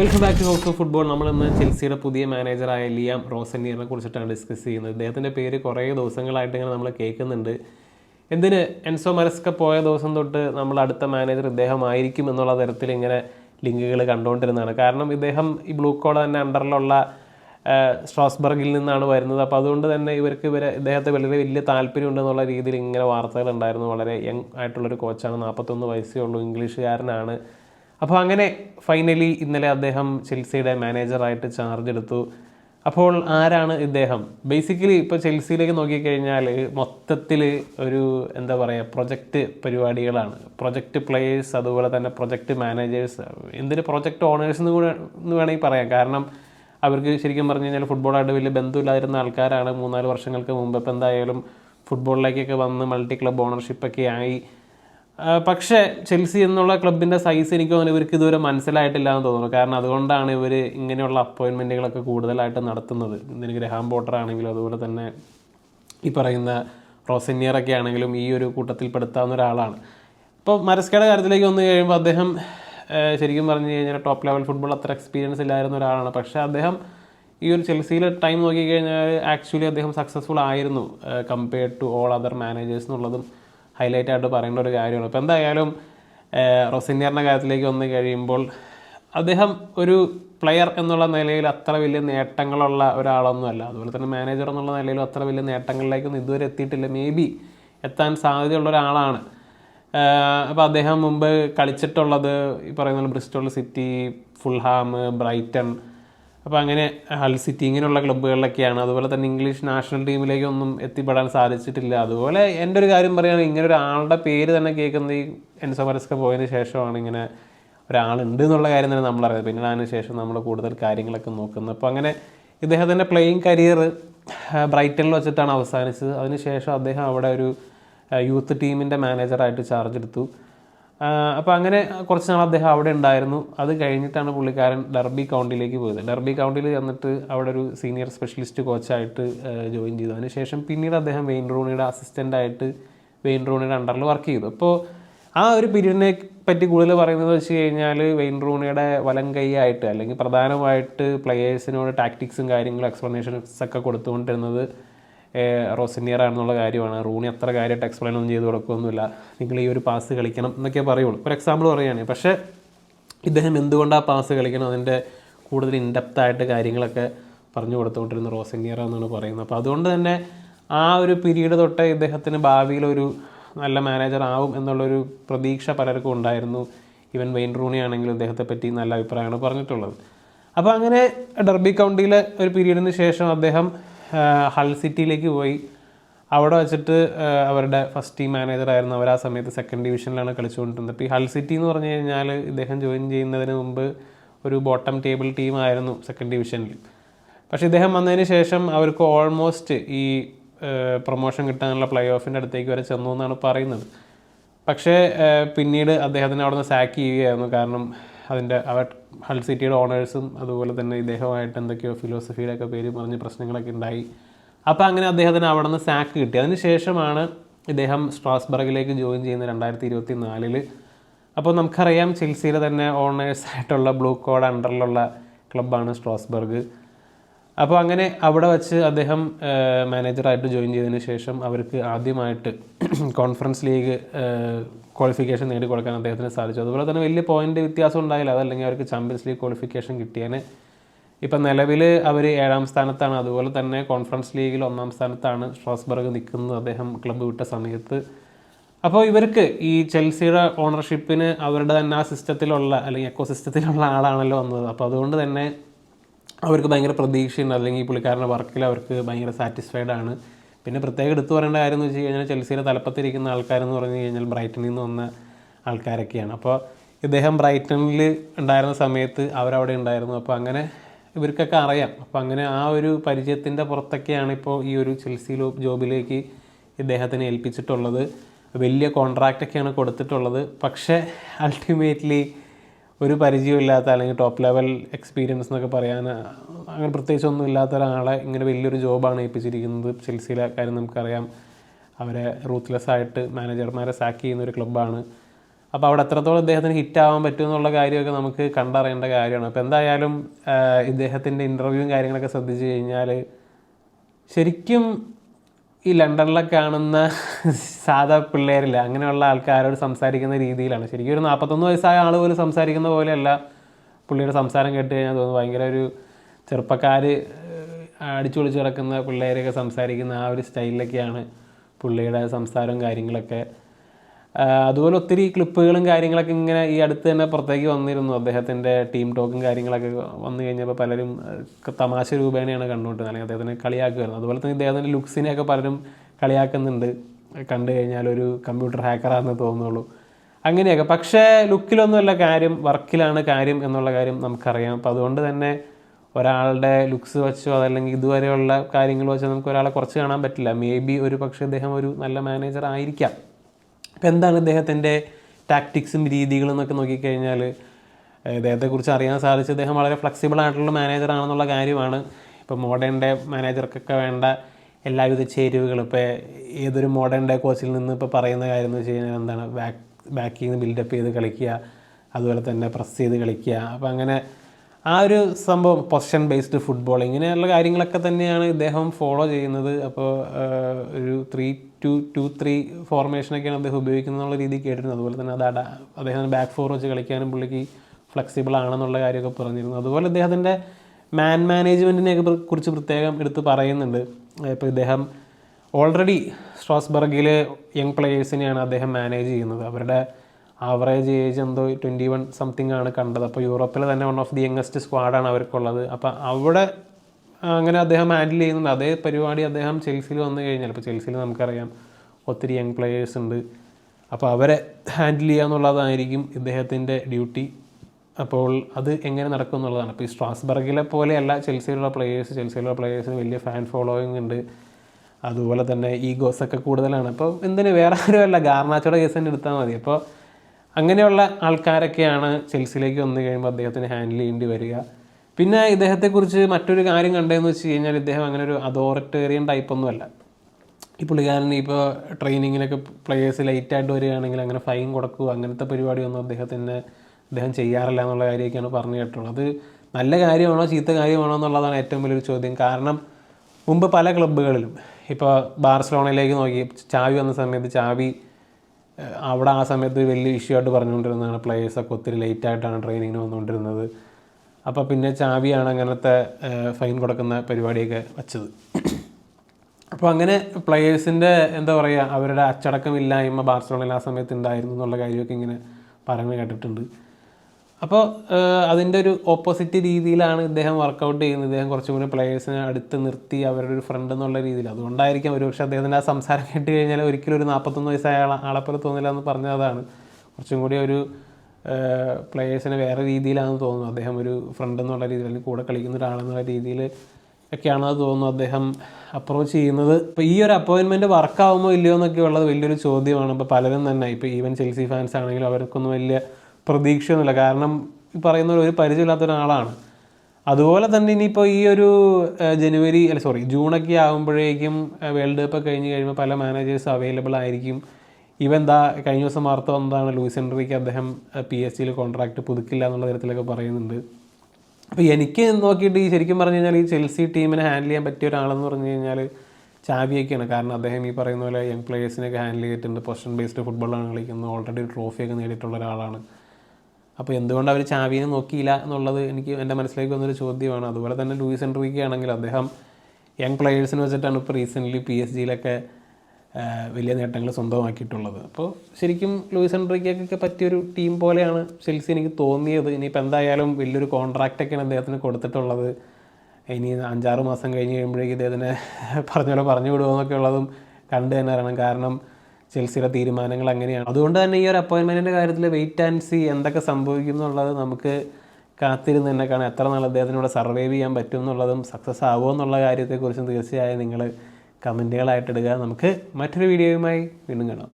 Welcome back to house of football നമ്മൾ ഇന്ന് ചെൽസിയുടെ പുതിയ മാനേജറായ ലിയാം റോസനിയറിനെ കുറിച്ചിട്ടാണ് ഡിസ്കസ് ചെയ്യുന്നത്. ഇദ്ദേഹത്തിന്റെ പേര് കുറേ ദിവസങ്ങളായിട്ട് ഇങ്ങനെ നമ്മൾ കേൾക്കുന്നുണ്ട്. എന്തിന് എൻസോ മരസ്ക പോയ ദിവസം തൊട്ട് നമ്മൾ അടുത്ത മാനേജർ ഇദ്ദേഹമായിരിക്കും എന്നുള്ള തരത്തിൽ ഇങ്ങനെ ലിങ്കുകൾ കണ്ടുകൊണ്ടിരുന്നതാണ്. കാരണം ഇദ്ദേഹം ഈ ബ്ലൂ കോഡ് തന്നെ അണ്ടറിലുള്ള സ്ട്രോസ്ബർഗിൽ നിന്നാണ് വരുന്നത്. അപ്പോൾ അതുകൊണ്ട് തന്നെ ഇവർക്ക് ഇവരെ ഇദ്ദേഹത്തെ വളരെ വലിയ താല്പര്യമുണ്ടെന്നുള്ള രീതിയിൽ ഇങ്ങനെ വാർത്തകൾ ഉണ്ടായിരുന്നു. വളരെ യങ് ആയിട്ടുള്ളൊരു കോച്ചാണ് നാൽപ്പത്തൊന്ന് വയസ്സേ ഉള്ളൂ. ഇംഗ്ലീഷുകാരനാണ്. അപ്പോൾ അങ്ങനെ ഫൈനലി ഇന്നലെ അദ്ദേഹം ചെൽസിയുടെ മാനേജറായിട്ട് ചാർജ് എടുത്തു. അപ്പോൾ ആരാണ് ഇദ്ദേഹം? ബേസിക്കലി ഇപ്പോൾ ചെൽസിയിലേക്ക് നോക്കിക്കഴിഞ്ഞാൽ മൊത്തത്തിൽ ഒരു എന്താ പറയുക പ്രൊജക്റ്റ് പരിപാടികളാണ്. പ്രൊജക്റ്റ് പ്ലേയേഴ്സ് അതുപോലെ തന്നെ പ്രൊജക്റ്റ് മാനേജേഴ്സ് എന്തിന് പ്രൊജക്റ്റ് ഓണേഴ്സ് എന്ന് കൂടെ എന്ന് വേണമെങ്കിൽ പറയാം. കാരണം അവർക്ക് ശരിക്കും പറഞ്ഞു കഴിഞ്ഞാൽ ഫുട്ബോളായിട്ട് വലിയ ബന്ധമില്ലാതിരുന്ന ആൾക്കാരാണ് മൂന്നാൽ വർഷങ്ങൾക്ക് മുമ്പ്. ഇപ്പോൾ എന്തായാലും ഫുട്ബോളിലേക്കൊക്കെ വന്ന് മൾട്ടി ക്ലബ് ഓണർഷിപ്പൊക്കെ ആയി. പക്ഷേ ചെൽസി എന്നുള്ള ക്ലബിന്റെ സൈസ് എനിക്ക് തോന്നുന്നു ഇവർക്ക് ഇതുവരെ മനസ്സിലായിട്ടില്ല എന്ന് തോന്നുന്നു. കാരണം അതുകൊണ്ടാണ് ഇവർ ഇങ്ങനെയുള്ള അപ്പോയിൻമെന്റുകളൊക്കെ കൂടുതലായിട്ട് നടത്തുന്നത്. ഇതിന് ഗ്രഹാം പോട്ടർ ആണെങ്കിലും അതുപോലെ തന്നെ ഈ പറയുന്ന റോസന്യറൊക്കെ ആണെങ്കിലും ഈ ഒരു കൂട്ടത്തിൽ പെടുത്താവുന്ന ഒരാളാണ്. ഇപ്പോൾ മരസ്കയുടെ കാര്യത്തിലേക്ക് വന്നു കഴിയുമ്പോൾ അദ്ദേഹം ശരിക്കും പറഞ്ഞു കഴിഞ്ഞാൽ ടോപ്പ് ലെവൽ ഫുട്ബോൾ അത്ര എക്സ്പീരിയൻസ് ഇല്ലായിരുന്ന ഒരാളാണ്. പക്ഷേ അദ്ദേഹം ഈ ഒരു ചെൽസിയിലെ ടൈം നോക്കിക്കഴിഞ്ഞാൽ ആക്ച്വലി അദ്ദേഹം സക്സസ്ഫുൾ ആയിരുന്നു compared to all other managers എന്നുള്ളതും. ഹൈലൈറ്റ് ആയിട്ട് പറയേണ്ട ഒരു കാര്യമാണ്. ഇപ്പോൾ എന്തായാലും റൊസിനിയറിന്റെ കാര്യത്തിലേക്ക് വന്നു കഴിയുമ്പോൾ അദ്ദേഹം ഒരു പ്ലെയർ എന്നുള്ള നിലയിൽ അത്ര വലിയ നേട്ടങ്ങളുള്ള ഒരാളൊന്നുമല്ല. അതുപോലെ തന്നെ മാനേജർ എന്നുള്ള നിലയിലും അത്ര വലിയ നേട്ടങ്ങളിലേക്കൊന്നും ഇതുവരെ എത്തിയിട്ടില്ല. മേ ബി എത്താൻ സാധ്യതയുള്ള ഒരാളാണ്. അപ്പോൾ അദ്ദേഹം മുമ്പ് കളിച്ചിട്ടുള്ളത് ഈ പറയുന്ന ബ്രിസ്റ്റോൾ സിറ്റി ഫുൾഹാം ബ്രൈറ്റൺ അപ്പോൾ അങ്ങനെ ഹൾ സിറ്റി ഇങ്ങനെയുള്ള ക്ലബ്ബുകളിലൊക്കെയാണ് അതുപോലെ തന്നെ ഇംഗ്ലീഷ് നാഷണൽ ടീമിലേക്കൊന്നും എത്തിപ്പെടാൻ സാധിച്ചിട്ടില്ല. അതുപോലെ എന്റെ ഒരു കാര്യം പറയുകയാണെങ്കിൽ ഇങ്ങനെ ഒരാളുടെ പേര് തന്നെ കേൾക്കുന്നത് ഈ എൻസോ പരസ്ക പോയതിന് ശേഷമാണ് ഇങ്ങനെ ഒരാളുണ്ട് എന്നുള്ള കാര്യം തന്നെ നമ്മളറിയാം പിന്നീട് അതിന് ശേഷം നമ്മൾ കൂടുതൽ കാര്യങ്ങളൊക്കെ നോക്കുന്നത്. അപ്പോൾ അങ്ങനെ ഇദ്ദേഹത്തിന്റെ പ്ലേയിങ് കരിയർ ബ്രൈറ്റണിൽ വെച്ചിട്ടാണ് അവസാനിച്ചത്. അതിനുശേഷം അദ്ദേഹം അവിടെ ഒരു യൂത്ത് ടീമിന്റെ മാനേജറായിട്ട് ചാർജ് എടുത്തു. അപ്പോൾ അങ്ങനെ കുറച്ച് നാൾ അദ്ദേഹം അവിടെ ഉണ്ടായിരുന്നു. അത് കഴിഞ്ഞിട്ടാണ് പുള്ളിക്കാരൻ ഡർബി കൗണ്ടിയിലേക്ക് പോയത്. ഡർബി കൗണ്ടിയിൽ ചെന്നിട്ട് അവിടെ ഒരു സീനിയർ സ്പെഷ്യലിസ്റ്റ് കോച്ചായിട്ട് ജോയിൻ ചെയ്തു. അതിനുശേഷം പിന്നീട് അദ്ദേഹം വെയിൻ റൂണിയുടെ അസിസ്റ്റന്റായിട്ട് വെയിൻ റൂണിയുടെ അണ്ടറിൽ വർക്ക് ചെയ്തു. അപ്പോൾ ആ ഒരു പീരീഡിനെ പറ്റി കൂടുതൽ പറയുന്നത് വെച്ച് കഴിഞ്ഞാൽ വെയിൻ റൂണിയുടെ വലം കൈയായിട്ട് അല്ലെങ്കിൽ പ്രധാനമായിട്ട് പ്ലെയേഴ്സിനോട് ടാക്ടിക്സും കാര്യങ്ങളും എക്സ്പ്ലനേഷൻസ് ഒക്കെ കൊടുത്തുകൊണ്ടിരുന്നത് റോസിനിയർ ആണെന്നുള്ള കാര്യമാണ്. റൂണി അത്ര കാര്യമായിട്ട് എക്സ്പ്ലെയിൻ ഒന്നും ചെയ്ത് കൊടുക്കുകയൊന്നുമില്ല. നിങ്ങൾ ഈ ഒരു പാസ് കളിക്കണം എന്നൊക്കെ പറയുള്ളൂ. ഒരു എക്സാമ്പിൾ പറയുകയാണ് പക്ഷേ ഇദ്ദേഹം എന്തുകൊണ്ട് ആ പാസ് കളിക്കണം? അതിന്റെ കൂടുതൽ ഇൻഡെപ്തായിട്ട് കാര്യങ്ങളൊക്കെ പറഞ്ഞു കൊടുത്തുകൊണ്ടിരുന്ന റോസിനിയർ എന്നാണ് പറയുന്നത്. അപ്പോൾ അതുകൊണ്ട് തന്നെ ആ ഒരു പീരീഡ് തൊട്ട് ഇദ്ദേഹത്തിന് ഭാവിയിലൊരു നല്ല മാനേജർ ആവും എന്നുള്ളൊരു പ്രതീക്ഷ പലർക്കും ഉണ്ടായിരുന്നു. ഈവൻ വെയിൻ റൂണി ആണെങ്കിലും ഇദ്ദേഹത്തെ പറ്റി നല്ല അഭിപ്രായമാണ് പറഞ്ഞിട്ടുള്ളത്. അപ്പോൾ അങ്ങനെ ഡർബി കൗണ്ടിയിലെ ഒരു പീരീഡിന് ശേഷം അദ്ദേഹം ഹൾ സിറ്റിയിലേക്ക് പോയി. അവിടെ വെച്ചിട്ട് അവരുടെ ഫസ്റ്റ് ടീം മാനേജറായിരുന്നു അവർ ആ സമയത്ത് സെക്കൻഡ് ഡിവിഷനിലാണ് കളിച്ചുകൊണ്ടിരുന്നത്. ഇപ്പോൾ ഈ ഹൾ സിറ്റി എന്ന് പറഞ്ഞു കഴിഞ്ഞാൽ ഇദ്ദേഹം ജോയിൻ ചെയ്യുന്നതിന് മുമ്പ് ഒരു ബോട്ടം ടേബിൾ ടീമായിരുന്നു സെക്കൻഡ് ഡിവിഷനിൽ പക്ഷേ ഇദ്ദേഹം വന്നതിന് ശേഷം അവർക്ക് ഓൾമോസ്റ്റ് ഈ പ്രൊമോഷൻ കിട്ടാനുള്ള പ്ലേ ഓഫിന്റെ അടുത്തേക്ക് വരെ ചെന്നു എന്നാണ് പറയുന്നത്. പക്ഷേ പിന്നീട് അദ്ദേഹത്തിന് അവിടെ നിന്ന് സാക്ക് ചെയ്യുകയായിരുന്നു. കാരണം അതിന്റെ അവർ ഹൾ സിറ്റിയുടെ ഓണേഴ്സും അതുപോലെ തന്നെ ഇദ്ദേഹമായിട്ട് എന്തൊക്കെയോ ഫിലോസഫിയുടെ ഒക്കെ പേര് പറഞ്ഞ് പ്രശ്നങ്ങളൊക്കെ ഉണ്ടായി. അപ്പോൾ അങ്ങനെ അദ്ദേഹത്തിന് അവിടെ നിന്ന് സാക്ക് കിട്ടി. അതിന് ശേഷമാണ് ഇദ്ദേഹം സ്ട്രാസ്ബർഗിലേക്ക് ജോയിൻ ചെയ്യുന്നത് രണ്ടായിരത്തി ഇരുപത്തി നാലിൽ അപ്പോൾ നമുക്കറിയാം ചെൽസിയിലെ തന്നെ ഓണേഴ്സ് ആയിട്ടുള്ള ബ്ലൂ കോഡ് അണ്ടറിലുള്ള ക്ലബ്ബാണ് സ്ട്രോസ്ബർഗ്. അപ്പോൾ അങ്ങനെ അവിടെ വച്ച് അദ്ദേഹം മാനേജറായിട്ട് ജോയിൻ ചെയ്തതിന് ശേഷം അവർക്ക് ആദ്യമായിട്ട് കോൺഫറൻസ് ലീഗ് ക്വാളിഫിക്കേഷൻ നേടിക്കൊടുക്കാൻ അദ്ദേഹത്തിന് സാധിച്ചു. അതുപോലെ തന്നെ വലിയ പോയിന്റ് വ്യത്യാസം ഉണ്ടായില്ല. അതല്ലെങ്കിൽ അവർക്ക് ചാമ്പ്യൻസ് ലീഗ് ക്വാളിഫിക്കേഷൻ കിട്ടിയാൽ ഇപ്പം നിലവിൽ അവർ ഏഴാം സ്ഥാനത്താണ്. അതുപോലെ തന്നെ കോൺഫറൻസ് ലീഗിൽ ഒന്നാം സ്ഥാനത്താണ് ഷോസ്ബർഗ് നിൽക്കുന്നത് അദ്ദേഹം ക്ലബ്ബ് വിട്ട സമയത്ത്. അപ്പോൾ ഇവർക്ക് ഈ ചെൽസിയുടെ ഓണർഷിപ്പിന് അവരുടെ തന്നെ ആ സിസ്റ്റത്തിലുള്ള അല്ലെങ്കിൽ എക്കോ സിസ്റ്റത്തിലുള്ള ആളാണല്ലോ വന്നത്. അപ്പോൾ അതുകൊണ്ട് തന്നെ അവർക്ക് ഭയങ്കര പ്രതീക്ഷയുണ്ട്. അല്ലെങ്കിൽ പുള്ളിക്കാരന്റെ വർക്കിൽ അവർക്ക് ഭയങ്കര സാറ്റിസ്ഫൈഡ് ആണ്. പിന്നെ പ്രത്യേകം എടുത്തു പറയേണ്ട കാര്യം എന്ന് വെച്ച് കഴിഞ്ഞാൽ ചെൽസിയുടെ തലപ്പത്തിരിക്കുന്ന ആൾക്കാരെന്ന് പറഞ്ഞു കഴിഞ്ഞാൽ ബ്രൈറ്റനിൽ നിന്ന് വന്ന ആൾക്കാരൊക്കെയാണ്. അപ്പോൾ ഇദ്ദേഹം ബ്രൈറ്റണിൽ ഉണ്ടായിരുന്ന സമയത്ത് അവരവിടെ ഉണ്ടായിരുന്നു. അപ്പോൾ അങ്ങനെ ഇവർക്കൊക്കെ അറിയാം. അപ്പോൾ അങ്ങനെ ആ ഒരു പരിചയത്തിന്റെ പുറത്തൊക്കെയാണ് ഇപ്പോൾ ഈ ഒരു ചെൽസി ജോബിലേക്ക് ഇദ്ദേഹത്തിനെ ഏൽപ്പിച്ചിട്ടുള്ളത്. വലിയ കോൺട്രാക്റ്റൊക്കെയാണ് കൊടുത്തിട്ടുള്ളത്. പക്ഷേ അൾട്ടിമേറ്റ്ലി ഒരു പരിചയമില്ലാത്ത അല്ലെങ്കിൽ ടോപ്പ് ലെവൽ എക്സ്പീരിയൻസ് എന്നൊക്കെ പറയാൻ അങ്ങനെ പ്രത്യേകിച്ച് ഒന്നും ഇല്ലാത്ത ഒരാളെ ഇങ്ങനെ വലിയൊരു ജോബാണ് ഏൽപ്പിച്ചിരിക്കുന്നത്. ചെൽസിയിലെ കാര്യം നമുക്കറിയാം. അവരെ റൂത്ത്ലെസ് ആയിട്ട് മാനേജർമാരെ സാക്ക് ചെയ്യുന്ന ഒരു ക്ലബ്ബാണ് അപ്പോൾ അവിടെ എത്രത്തോളം ഇദ്ദേഹത്തിന് ഹിറ്റാവാൻ പറ്റും എന്നുള്ള കാര്യമൊക്കെ നമുക്ക് കണ്ടറിയേണ്ട കാര്യമാണ്. അപ്പോൾ എന്തായാലും ഇദ്ദേഹത്തിന്റെ ഇന്റർവ്യൂവും കാര്യങ്ങളൊക്കെ ശ്രദ്ധിച്ചു കഴിഞ്ഞാൽ ശരിക്കും ഈ ലണ്ടനിലൊക്കെ കാണുന്ന സാധാ പിള്ളേരില്ല അങ്ങനെയുള്ള ആൾക്കാരോട് സംസാരിക്കുന്ന രീതിയിലാണ്. ശരിക്കും ഒരു നാൽപ്പത്തൊന്ന് വയസ്സായ ആൾ പോലും സംസാരിക്കുന്ന പോലെയല്ല പുള്ളിയുടെ സംസാരം കേട്ട് കഴിഞ്ഞാൽ തോന്നുന്നു. ഭയങ്കര ഒരു ചെറുപ്പക്കാർ അടിച്ചു പൊളിച്ച് കിടക്കുന്ന പിള്ളേരെയൊക്കെ സംസാരിക്കുന്ന ആ ഒരു സ്റ്റൈലിലൊക്കെയാണ് പുള്ളിയുടെ സംസാരവും കാര്യങ്ങളൊക്കെ അതുപോലെ ഒത്തിരി ക്ലിപ്പുകളും കാര്യങ്ങളൊക്കെ ഇങ്ങനെ ഈ അടുത്ത് തന്നെ പുറത്തേക്ക് വന്നിരുന്നു. അദ്ദേഹത്തിന്റെ ടീം ടോക്കും കാര്യങ്ങളൊക്കെ വന്നു കഴിഞ്ഞപ്പോൾ പലരും തമാശ രൂപേണയാണ് കണ്ടുകൊണ്ടിരുന്നത്. അല്ലെങ്കിൽ അദ്ദേഹത്തിനെ കളിയാക്കുമായിരുന്നു അതുപോലെ തന്നെ ഇദ്ദേഹത്തിന്റെ ലുക്സിനെയൊക്കെ പലരും കളിയാക്കുന്നുണ്ട്. കണ്ടു കഴിഞ്ഞാൽ ഒരു കമ്പ്യൂട്ടർ ഹാക്കറാണെന്ന് തോന്നുള്ളൂ അങ്ങനെയൊക്കെ. പക്ഷേ ലുക്കിലൊന്നുമല്ല കാര്യം വർക്കിലാണ് കാര്യം എന്നുള്ള കാര്യം നമുക്കറിയാം. അപ്പോൾ അതുകൊണ്ട് തന്നെ ഒരാളുടെ ലുക്സ് വെച്ചോ അതല്ലെങ്കിൽ ഇതുവരെയുള്ള കാര്യങ്ങൾ വെച്ചോ നമുക്ക് ഒരാളെ കുറച്ച് കാണാൻ പറ്റില്ല. മേ ബി ഒരു പക്ഷേ അദ്ദേഹം ഒരു നല്ല മാനേജർ ആയിരിക്കാം. ഇപ്പം എന്താണ് ഇദ്ദേഹത്തിന്റെ ടാക്ടിക്സും രീതികളും എന്നൊക്കെ നോക്കിക്കഴിഞ്ഞാൽ ഇദ്ദേഹത്തെക്കുറിച്ച് അറിയാൻ സാധിച്ചത് ഇദ്ദേഹം വളരെ ഫ്ലെക്സിബിൾ ആയിട്ടുള്ള മാനേജർ ആണെന്നുള്ള കാര്യമാണ്. ഇപ്പോൾ ഡേ മാനേജർക്കൊക്കെ വേണ്ട എല്ലാവിധ ചേരുവകളും ഇപ്പോൾ ഏതൊരു മോഡേൺ ഡേ കോച്ചിൽ നിന്ന് ഇപ്പോൾ പറയുന്ന കാര്യം എന്ന് വെച്ച് കഴിഞ്ഞാൽ എന്താണ് ബാക്ക് ബാക്കിൽ നിന്ന് ബിൽഡപ്പ് ചെയ്ത് കളിക്കുക അതുപോലെ തന്നെ പ്രസ് ചെയ്ത് കളിക്കുക. അപ്പോൾ അങ്ങനെ ആ ഒരു സംഭവം പൊസിഷൻ ബേസ്ഡ് ഫുട്ബോൾ ഇങ്ങനെയുള്ള കാര്യങ്ങളൊക്കെ തന്നെയാണ് ഇദ്ദേഹം ഫോളോ ചെയ്യുന്നത്. അപ്പോൾ ഒരു ത്രീ ടു ടു ത്രീ ഫോർമേഷനൊക്കെയാണ് അദ്ദേഹം ഉപയോഗിക്കുന്നത് എന്നുള്ള രീതി കേട്ടിരുന്നു അതുപോലെ തന്നെ അത് അഡാ അദ്ദേഹം ബാക്ക് ഫോർ വെച്ച് കളിക്കാനും പുള്ളിക്ക് ഫ്ലെക്സിബിൾ ആണെന്നുള്ള കാര്യമൊക്കെ പറഞ്ഞിരുന്നു. അതുപോലെ അദ്ദേഹത്തിന്റെ മാൻ മാനേജ്മെന്റിനെയൊക്കെ കുറിച്ച് പ്രത്യേകം എടുത്ത് പറയുന്നുണ്ട്. ഇപ്പോൾ ഇദ്ദേഹം ഓൾറെഡി സ്ട്രോസ്ബർഗിൽ യങ് പ്ലെയേഴ്സിനെയാണ് അദ്ദേഹം മാനേജ് ചെയ്യുന്നത്. അവരുടെ ആവറേജ് ഏജ് എന്തോ ട്വന്റി വൺ സംതിങ് ആണ് കണ്ടത്. അപ്പോൾ യൂറോപ്പിലെ തന്നെ വൺ ഓഫ് ദി യങ്ങസ്റ്റ് സ്ക്വാഡാണ് അവർക്കുള്ളത്. അപ്പോൾ അവിടെ അങ്ങനെ അദ്ദേഹം ഹാൻഡിൽ ചെയ്യുന്നുണ്ട്. അതേ പരിപാടി അദ്ദേഹം ചെൽസിയിൽ വന്നു കഴിഞ്ഞാൽ ഇപ്പോൾ ചെൽസിയിൽ നമുക്കറിയാം ഒത്തിരി യങ് പ്ലെയേഴ്സ് ഉണ്ട്. അപ്പോൾ അവരെ ഹാൻഡിൽ ചെയ്യുക എന്നുള്ളതായിരിക്കും ഇദ്ദേഹത്തിന്റെ ഡ്യൂട്ടി അപ്പോൾ അത് എങ്ങനെ നടക്കും എന്നുള്ളതാണ്. അപ്പോൾ ഈ സ്ട്രാസ്ബർഗിലെ പോലെയല്ല ചെൽസിയിലുള്ള പ്ലെയേഴ്സ് ചെൽസിയിലുള്ള പ്ലേയേഴ്സിന് വലിയ ഫാൻ ഫോളോയിങ് ഉണ്ട്. അതുപോലെ തന്നെ ഈഗോസ് ഒക്കെ കൂടുതലാണ്. അപ്പോൾ എന്തിന്? വേറെ ആരുമല്ല. ഗാർണാച്ചോടെ കേസ് തന്നെ എടുത്താൽ മതി. അപ്പോൾ അങ്ങനെയുള്ള ആൾക്കാരൊക്കെയാണ് ചെൽസിയിലേക്ക് വന്നു കഴിയുമ്പോൾ അദ്ദേഹത്തിന് ഹാൻഡിൽ ചെയ്യേണ്ടി വരിക. പിന്നെ ഇദ്ദേഹത്തെക്കുറിച്ച് മറ്റൊരു കാര്യം കണ്ടതെന്ന് വെച്ച് കഴിഞ്ഞാൽ ഇദ്ദേഹം അങ്ങനെ ഒരു അതോറിറ്റേറിയൻ ടൈപ്പൊന്നുമല്ല ഈ പുള്ളിക്കാരൻ ഇപ്പോൾ ട്രെയിനിങ്ങിനൊക്കെ പ്ലേയേഴ്സ് ലേറ്റായിട്ട് വരികയാണെങ്കിൽ അങ്ങനെ ഫൈൻ കൊടുക്കുക അങ്ങനത്തെ പരിപാടിയൊന്നും അദ്ദേഹത്തിന് അദ്ദേഹം ചെയ്യാറില്ല എന്നുള്ള കാര്യമൊക്കെയാണ് പറഞ്ഞു കേട്ടുള്ളത് അത് നല്ല കാര്യമാണോ ചീത്ത കാര്യമാണോ എന്നുള്ളതാണ് ഏറ്റവും വലിയൊരു ചോദ്യം. കാരണം മുമ്പ് പല ക്ലബ്ബുകളിലും ഇപ്പോൾ ബാർസലോണയിലേക്ക് നോക്കി ചാവി വന്ന സമയത്ത് ചാവി അവിടെ ആ സമയത്ത് വലിയ ഇഷ്യൂ ആയിട്ട് പറഞ്ഞുകൊണ്ടിരുന്നതാണ് പ്ലേയേഴ്സൊക്കെ ഒത്തിരി ലേറ്റായിട്ടാണ് ട്രെയിനിങ്ങിന് വന്നുകൊണ്ടിരുന്നത്. അപ്പോൾ പിന്നെ ചാവിയാണ് അങ്ങനത്തെ ഫൈൻ കൊടുക്കുന്ന പരിപാടിയൊക്കെ വച്ചത്. അപ്പോൾ അങ്ങനെ പ്ലെയേഴ്സിന്റെ എന്താ പറയുക അവരുടെ അച്ചടക്കമില്ലായ്മ ബാർസലോണയിൽ ആ സമയത്ത് ഉണ്ടായിരുന്നു എന്നുള്ള കാര്യമൊക്കെ ഇങ്ങനെ പറഞ്ഞു കേട്ടിട്ടുണ്ട്. അപ്പോൾ അതിന്റെ ഒരു ഓപ്പോസിറ്റ് രീതിയിലാണ് ഇദ്ദേഹം വർക്കൗട്ട് ചെയ്യുന്നത്. ഇദ്ദേഹം കുറച്ചും കൂടി പ്ലെയേഴ്സിനെ അടുത്ത് നിർത്തി അവരുടെ ഒരു ഫ്രണ്ട് എന്നുള്ള രീതിയിൽ. അതുകൊണ്ടായിരിക്കും ഒരുപക്ഷെ അദ്ദേഹത്തിന്റെ ആ സംസാരം കേട്ട് കഴിഞ്ഞാൽ ഒരിക്കലും ഒരു നാൽപ്പത്തൊന്ന് വയസ്സായ ആളെ ആളെപ്പോലെ തോന്നില്ല എന്ന് പറഞ്ഞതാണ് കുറച്ചും കൂടി ഒരു പ്ലെയേഴ്സിനെ വേറെ രീതിയിലാണെന്ന് തോന്നുന്നു. അദ്ദേഹം ഒരു ഫ്രണ്ട് എന്നുള്ള രീതിയിൽ അല്ലെങ്കിൽ കൂടെ കളിക്കുന്ന ഒരാളെന്നുള്ള രീതിയിൽ ഒക്കെയാണ് അത് തോന്നുന്നു അദ്ദേഹം അപ്രോച്ച് ചെയ്യുന്നത്. ഇപ്പോൾ ഈ ഒരു അപ്പോയിൻമെന്റ് വർക്കാവുമോ ഇല്ലയോ എന്നൊക്കെ ഉള്ളത് വലിയൊരു ചോദ്യമാണ്. ഇപ്പോൾ പലരും തന്നെ ഇപ്പോൾ ഈവൻ ചെൽസി ഫാൻസ് ആണെങ്കിലും അവർക്കൊന്നും വലിയ പ്രതീക്ഷയൊന്നുമില്ല. കാരണം ഈ പറയുന്ന ഒരു പരിചയമില്ലാത്ത ഒരാളാണ്. അതുപോലെ തന്നെ ഇനിയിപ്പോൾ ഈ ഒരു ജനുവരി അല്ല സോറി ജൂണൊക്കെ ആകുമ്പോഴേക്കും വേൾഡ് കപ്പ് കഴിഞ്ഞ് കഴിയുമ്പോൾ പല മാനേജേഴ്സ് അവൈലബിൾ ആയിരിക്കും. ഇവൻ എന്താ കഴിഞ്ഞ ദിവസം വാർത്ത വന്നതാണ് ലൂയിസ് എൻട്രിക്ക് അദ്ദേഹം പി എസ് സിയിൽ കോൺട്രാക്ട് പുതുക്കില്ല എന്നുള്ള തരത്തിലൊക്കെ പറയുന്നുണ്ട്. അപ്പോൾ എനിക്ക് നോക്കിയിട്ട് ഈ ശരിക്കും പറഞ്ഞു കഴിഞ്ഞാൽ ഈ ചെൽസി ടീമിനെ ഹാൻഡിൽ ചെയ്യാൻ പറ്റിയ ഒരാളെന്ന് പറഞ്ഞു കഴിഞ്ഞാൽ ചാവിയൊക്കെയാണ്. കാരണം അദ്ദേഹം ഈ പറയുന്ന പോലെ യങ് പ്ലേയേഴ്സിനെയൊക്കെ ഹാൻഡിൽ ചെയ്തിട്ടുണ്ട്. പൊസിഷൻ ബേസ്ഡ് ഫുട്ബോളാണ് കളിക്കുന്നത്. ഓൾറെഡി ട്രോഫിയൊക്കെ നേടിയിട്ടുള്ള ഒരാളാണ്. അപ്പോൾ എന്തുകൊണ്ട് അവർ ചാവിയെ നോക്കിയില്ല എന്നുള്ളത് എനിക്ക് എന്റെ മനസ്സിലേക്ക് വന്നൊരു ചോദ്യമാണ്. അതുപോലെ തന്നെ ലൂയിസ് എൻട്രിക്ക് ആണെങ്കിൽ അദ്ദേഹം യങ് പ്ലേയേഴ്സിനെ വെച്ചിട്ടാണ് ഇപ്പോൾ റീസെന്റ്ലി പി എസ് ജിയിലൊക്കെ വലിയ നേട്ടങ്ങൾ സ്വന്തമാക്കിയിട്ടുള്ളത്. അപ്പോൾ ശരിക്കും ലൂയിസ് എൻട്രിക്കൊക്കെ പറ്റിയൊരു ടീം പോലെയാണ് ചെൽസി എനിക്ക് തോന്നിയത്. ഇനിയിപ്പോൾ എന്തായാലും വലിയൊരു കോൺട്രാക്റ്റൊക്കെയാണ് അദ്ദേഹത്തിന് കൊടുത്തിട്ടുള്ളത്. ഇനി അഞ്ചാറ് മാസം കഴിഞ്ഞ് കഴിയുമ്പോഴേക്കും ഇദ്ദേഹത്തിനെ പറഞ്ഞ പോലെ പറഞ്ഞു വിടുമെന്നൊക്കെ ഉള്ളതും കണ്ടു തന്നെ അറിയണം. കാരണം ചെൽസിയുടെ തീരുമാനങ്ങൾ അങ്ങനെയാണ്. അതുകൊണ്ട് തന്നെ ഈ ഒരു അപ്പോയിൻമെന്റിന്റെ കാര്യത്തിൽ വെയിറ്റ് ആൻഡ് സി എന്തൊക്കെ സംഭവിക്കും എന്നുള്ളത് നമുക്ക് കാത്തിരുന്ന് തന്നെ കാണാം. എത്ര നാൾ അദ്ദേഹത്തിനോട് സർവൈവ് ചെയ്യാൻ പറ്റും എന്നുള്ളതും സക്സസ് ആവുമോ എന്നുള്ള കാര്യത്തെക്കുറിച്ചും തീർച്ചയായും നിങ്ങൾ കമന്റുകളായിട്ട് ഇടുക നമുക്ക് മറ്റൊരു വീഡിയോയുമായി വീണ്ടും കാണാം.